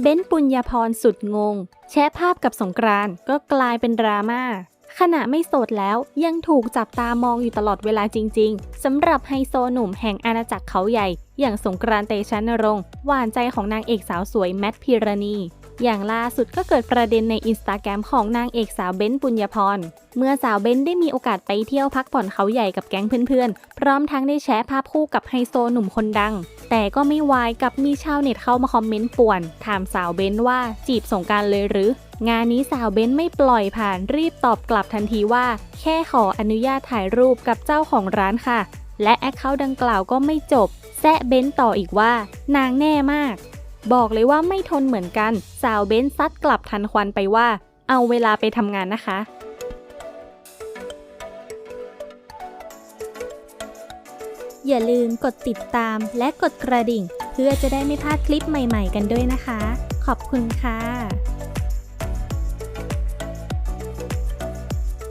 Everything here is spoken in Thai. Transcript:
เบ้นปุญญาพรสุดงง แชะภาพกับสงกรานต์ก็กลายเป็นดราม่าขณะไม่โสดแล้วยังถูกจับตามองอยู่ตลอดเวลาจริง ๆสำหรับไฮโซหนุ่มแห่งอาณาจักรเขาใหญ่ อย่างสงกรานต์เตชะนรงหวานใจของนางเอกสาวสวยแมทพิรณี อย่างล่าสุดก็เกิดประเด็นในอินสตาแกรมของนางเอกสาวเบ้นปุญญาพร เมื่อสาวเบ้นได้มีโอกาสไปเที่ยวพักผ่อนเขาใหญ่กับแก๊งเพื่อนๆ พร้อมทั้งได้แชร์ภาพคู่กับไฮโซหนุ่มคนดัง แต่ก็ไม่วายกับมีชาวเน็ตเข้ามาคอมเมนต์ป่วน ถามสาวเบ้นว่าจีบสงการเลยหรืองานนี้สาวเบ้นไม่ปล่อยผ่านรีบตอบกลับทันทีว่า แค่ขออนุญาตถ่ายรูปกับเจ้าของร้านค่ะ และแอคเคาท์ดังกล่าวก็ไม่จบแซะเบ้นต่ออีกว่านางแน่มาก บอกเลยว่าไม่ทนเหมือนกัน สาวเบ้นซัดกลับทันควันไปว่า เอาเวลาไปทำงานนะคะอย่าลืมกดติดตามและกดกระดิ่ง เพื่อจะได้ไม่พลาดคลิปใหม่ๆกันด้วยนะคะ ขอบคุณค่ะ